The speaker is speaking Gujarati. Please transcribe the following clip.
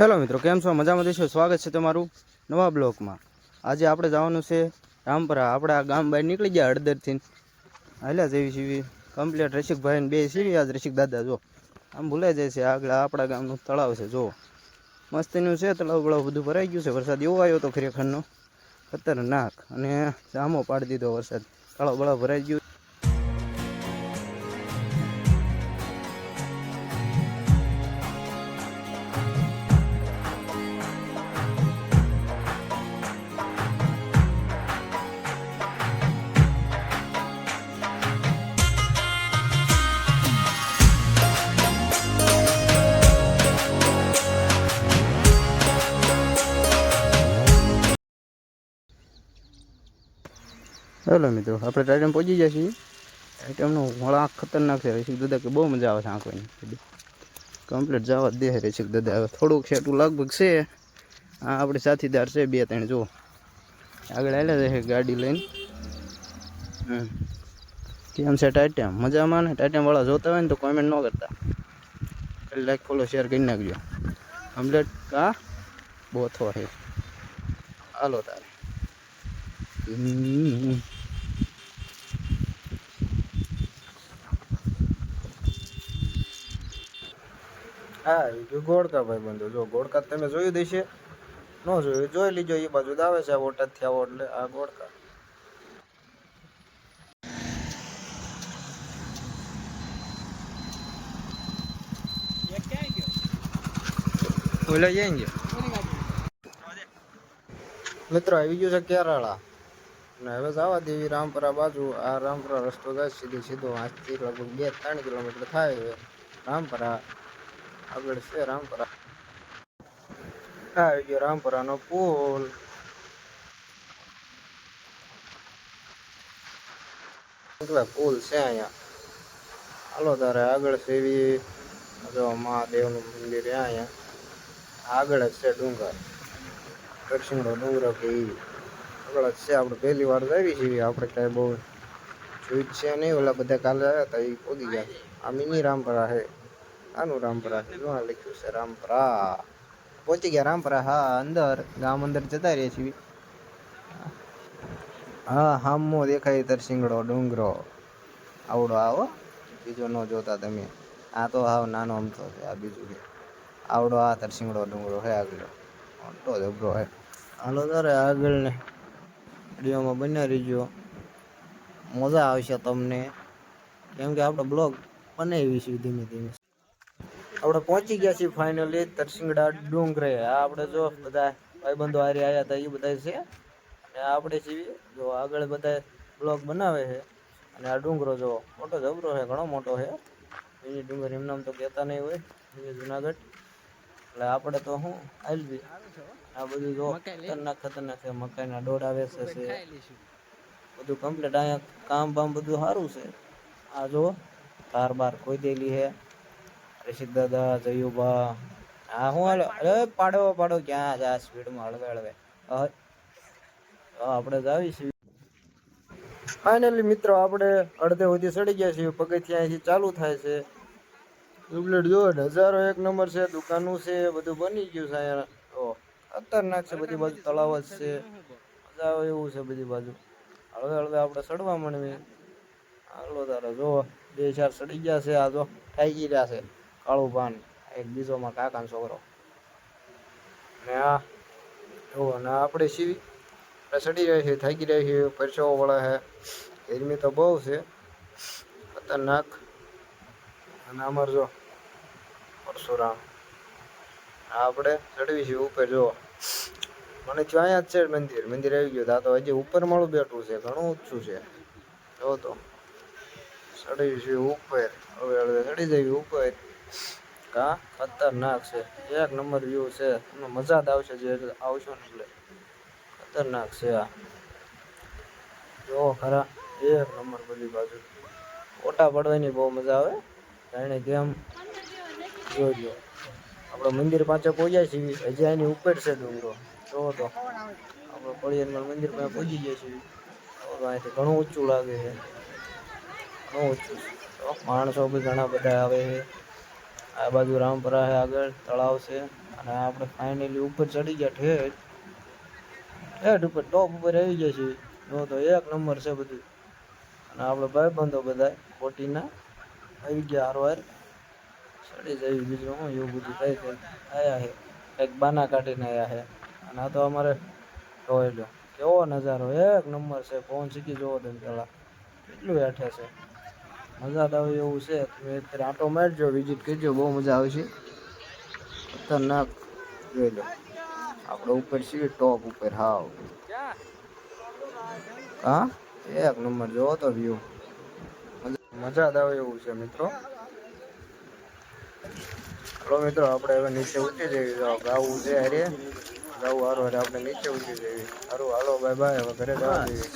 હેલો મિત્રો, કેમ છો? મજામાં દેશો સ્વાગત છે તમારું નવા બ્લોકમાં. આજે આપણે જવાનું છે રામપરા. આપણે આ ગામ બહાર નીકળી ગયા હળદરથી. હાલ્યા જેવી સીવી કમ્પ્લીટ રસિકભાઈ બે સીવી આજ રસિક દાદા, જો. આમ ભૂલાઈ જાય છે આગળ આપણા ગામનું તળાવ છે, જો. મસ્તીનું છે, તળાવ બળાવ બધું ભરાઈ ગયું છે. વરસાદ એવો આવ્યો હતો ખરેખરનો. ખતરનાક. અને જામો પાડી દીધો વરસાદ. તળાવ બળાવ ભરાઈ ગયું. હેલો મિત્રો, આપણે ટાઈટમ પહોંચી જાય છીએ. ટાઈટમનો વળા ખતરનાક છે. રસિક દાદા કે બહુ મજા આવે છે આંખોની. કમ્પ્લીટ જવા દે રસિક દાદા. હવે થોડુંક છે, એટલું લગભગ છે. આ આપણે સાથીદાર છે, બે ત્રણ જો આગળ આવેલા છે ગાડી લઈને. હમ. કેમ છે ટાઈટમ? મજામાં ને? ટાઈટમ વાળા જોતા હોય ને તો કોમેન્ટ ન કરતા. લાઈક ફોલો શેર કરી નાખજો. કમ્પ્લીટ કા? બોથો હે. હાલો તારે. હા ગોળકા ભાઈ બંધો જો, ગોળકા તમે જોયું દેશે ન જોયું, જોઈ લીજો, એ બાજુ આવે છે બોટાદથી આવો એટલે આ ગોળકા. મિત્રો, આવી ગયું છે કેરાળા. અને હવે જવા દેવી રામપરા બાજુ. આ રામપરા રસ્તો જાય સીધો સીધો. આજથી લગભગ બે, ત્રણ કિલોમીટર થાય હવે રામપરા. આગળ છે, રામપરા. આવી ગયો રામપરાનો પુલ. એટલે પુલ છે અહીંયા? હાલો તારે આગળ એવી. જો મહાદેવનું મંદિર અહીંયા. આગળ જ છે ડુંગર. દક્ષિણ ડુંગરો ઈ. આગળ જ છે, આપણે પહેલી વાર આવી છીએ. આપણે કાંઈ બહુ જોઈ છે નહીં. ઓલા બધા કાલે આવ્યા હતા એ ખોદી ગયા. આ મિની રામપરા છે. આનું રામપરા છે જોવા લખ્યું છે રામપરા પહોંચી ગયા રામપરા હા અંદર ગામ અંદર જતા રહીએ છીએ હા હામો દેખાય તરસિંગડો ડુંગરો આવડો આવો બીજો ન જોતા તમે આ તો હાવ નાનો અમથો છે આ બીજું કે આવડો આ તરસિંગડો ડુંગરો હે આગળ મોટો જબરો હે હાલો તારે આગળ ને વિડીયોમાં બન્યા રહીજો મજા આવશે તમને કેમ કે આપણે બ્લોગ બનાવીશું ધીમે ધીમે આપણે પહોંચી ગયા છીએ ફાઇનલી તરસિંગડા ડુંગરે. આ આપણે જો બધા ભાઈબંધો હારે આવ્યા હતા એ બધા છે. અને આપણે છીએ, જો આગળ બધા બ્લોગ બનાવે છે. અને આ ડુંગરો જો મોટો જબરો છે, ઘણો મોટો છે. મિની ડુંગર એમ નામ તો કહેતા નહીં હોય મિની જુનાગઢ. એટલે આપણે તો શું આલવી આ બધું જો ખતરનાક ખતરનાક છે. મકાઈના ડોડા વેચે છે બધું કમ્પ્લીટ અહીંયા કામ બામ બધું સારું છે. આ જો કાર બાર કોઈ દેલી છે. રશીદ દાદા જયુબા હા, હું અરે પાડો પાડો, ક્યાં જા સ્પીડમાં હળવે હળવે. આપણે જાવી છીએ ફાઇનલી મિત્રો, આપણે અડધે સુધી ચડી ગયા છીએ. પગથિયા અહીંથી ચાલુ થાય છે. ડુપ્લેટ જો હજારો એક નંબર છે, દુકાનો છે, બધું બની ગયું છે અહીંયા. ઓ, ખતરનાક છે, બધી બાજુ તળાવ જ છે. મજા આવે એવું છે બધી બાજુ. હળવે હળવે આપણે ચડવા માંડવી. હાલો તારે જો બે ચાર ચડી ગયા છે, આ જો થાકી રહ્યા છે. કાળું પાન એક બીજોમાં કાકાનો છોકરો. ને આ જો અને આપણે સીવી આપણે ચડી જાય છે, થાકી રહ્યા છે, પરસેવો વળે છે. ગરમી તો બહુ છે. ખતરનાક. અને અમાર જો, પરશુરામ. આપણે ચડવી છીએ ઉપર, જો. મને ત્યાં જ છે મંદિર? મંદિર આવી ગયું. આ તો હજી ઉપર માળું બેઠું છે, ઘણું ઊંચું છે. જો તો. ચડી છે ઉપર. હવે હવે ચડી જઈએ ઉપર. કા? ખતરનાક છે. એક નંબર વ્યૂ છે. તમને મજા જ આવશે જે આવશો ને એટલે. ખતરનાક છે આ. જો ખરા, એક નંબર બધી બાજુ. ફોટા પડવાની બહુ મજા આવે. જાણે કેમ જોજો. આપણે મંદિર પાછળ પહોંચ્યા છીએ. હજી આની ઉપર છે ડુંગરો. જોવો તો. આપણે પળિયારમાં મંદિર પાસે પહોંચી ગયા છીએ. અહીંથી ઘણું ઊંચું લાગે છે. ઘણું ઊંચું માણસો બી ઘણા બધા આવે છે. આ બાજુ રામપરા છે આગળ, તળાવ છે. અને આપણે ફાઇનલી ઉપર ચડી ગયા ઠેઠ. ઠેઠ ઉપર ટોપ ઉપર આવી ગયા છીએ. જો તો એક નંબર છે બધું. અને આપણે ભાઈબંધો બધા બોટીના આવી ગયા હારવાર. ચડી જઈ બીજું હું એવું બધું થઈ જાય આવ્યા છે કંઈક બાના કાઢીને આવ્યા છે અને આ તો અમારે જોયેલો. કેવો નજારો. એક નંબર છે. પહોંચી ગયો જોવો તમે પેલા કેટલું હેઠે છે. મજા આવે એવું છે. તમે અત્યારે આટો મારજો, વિઝિટ કરજો, બહુ મજા આવશે ખતરનાક જોઈ લો. આપણે ઉપર છીએ ટોપ ઉપર, હાવ. હા? એક નંબર, જોવો તો વ્યૂ મજા જ આવે એવું છે, મિત્રો. હલો, મિત્રો આપણે હવે નીચે ઉતરી જઈએ. ગાવું છે હારે. ગાવું હારું હારે આપણે નીચે ઉતરી જઈએ. સારું હાલો બાય બાય હવે ઘરે જવા જઈએ